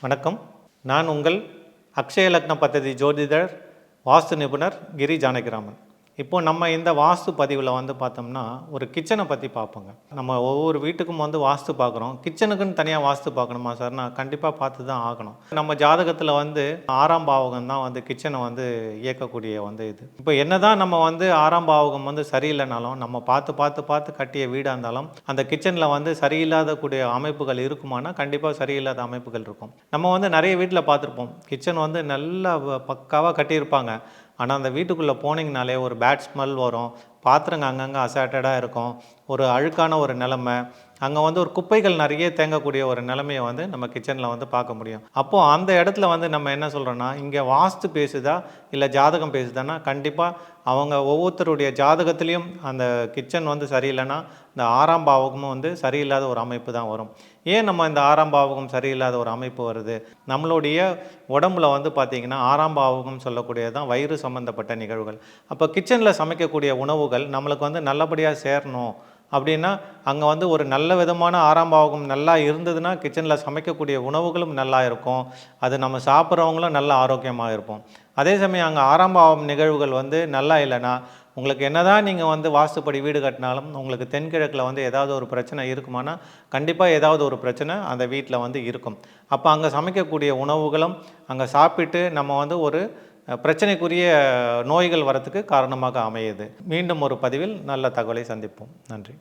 வணக்கம். நான் உங்கள் அக்ஷய லக்ன பத்ததி ஜோதிடர் வாஸ்து நிபுணர் கிரி ஜானகிராமன். இப்போ நம்ம இந்த வாஸ்து பதிவில் வந்து பார்த்தோம்னா ஒரு கிச்சனை பற்றி பார்ப்போங்க. நம்ம ஒவ்வொரு வீட்டுக்கும் வந்து வாஸ்து பார்க்குறோம். கிச்சனுக்குன்னு தனியாக வாஸ்து பார்க்கணுமா சார்னா கண்டிப்பாக பார்த்து தான் ஆகணும். நம்ம ஜாதகத்தில் வந்து ஆறாம் பாவகம் தான் வந்து கிச்சனை வந்து இயக்கக்கூடிய வந்து இது. இப்போ என்னதான் நம்ம வந்து ஆறாம் பாவகம் வந்து சரியில்லைனாலும் நம்ம பார்த்து பார்த்து பார்த்து கட்டிய வீடாக இருந்தாலும் அந்த கிச்சனில் வந்து சரியில்லாத கூடிய அமைப்புகள் இருக்குமானா கண்டிப்பாக சரியில்லாத அமைப்புகள் இருக்கும். நம்ம வந்து நிறைய வீட்டில் பார்த்துருப்போம். கிச்சன் வந்து நல்லா பக்காவாக கட்டியிருப்பாங்க. ஆனால் அந்த வீட்டுக்குள்ளே போனீங்கனாலே ஒரு பேட் ஸ்மெல் வரும். பாத்திரங்க அங்கங்கே அசாட்டடாக இருக்கும். ஒரு அழுக்கான ஒரு நிலமை. அங்கே வந்து ஒரு குப்பைகள் நிறைய தேங்கக்கூடிய ஒரு நிலைமையை வந்து நம்ம கிச்சனில் வந்து பார்க்க முடியும். அப்போது அந்த இடத்துல வந்து நம்ம என்ன சொல்கிறோன்னா இங்கே வாஸ்து பேசுதா இல்லை ஜாதகம் பேசுதான்னா கண்டிப்பாக அவங்க ஒவ்வொருத்தருடைய ஜாதகத்துலேயும் அந்த கிச்சன் வந்து சரியில்லைன்னா இந்த ஆறாம் பாவகமும் வந்து சரியில்லாத ஒரு அமைப்பு தான் வரும். ஏன் நம்ம இந்த ஆறாம் பாவகம் சரியில்லாத ஒரு அமைப்பு வருது? நம்மளுடைய உடம்புல வந்து பார்த்திங்கன்னா ஆறாம் பாவகம் சொல்லக்கூடியது தான் வயிறு சம்மந்தப்பட்ட நிகழ்வுகள். அப்போ கிச்சனில் சமைக்கக்கூடிய உணவுகள் நம்மளுக்கு வந்து நல்லபடியாக சேரணும். அப்படின்னா அங்கே வந்து ஒரு நல்ல விதமான ஆறாம் பாவகம் நல்லா இருந்ததுன்னா கிச்சனில் சமைக்கக்கூடிய உணவுகளும் நல்லா இருக்கும். அது நம்ம சாப்பிட்றவங்களும் நல்ல ஆரோக்கியமாக இருப்போம். அதே சமயம் அங்கே ஆறாம் பாவம் நிகழ்வுகள் வந்து நல்லா இல்லைன்னா உங்களுக்கு என்னதான் நீங்கள் வந்து வாஸ்துப்படி வீடு கட்டினாலும் உங்களுக்கு தென்கிழக்கில் வந்து ஏதாவது ஒரு பிரச்சனை இருக்குமானா கண்டிப்பாக ஏதாவது ஒரு பிரச்சனை அந்த வீட்டில் வந்து இருக்கும். அப்போ அங்கே சமைக்கக்கூடிய உணவுகளும் அங்கே சாப்பிட்டு நம்ம வந்து ஒரு பிரச்சனைக்குரிய நோய்கள் வரத்துக்கு காரணமாக அமையுது. மீண்டும் ஒரு பதிவில் நல்ல தகவலை சந்திப்போம். நன்றி.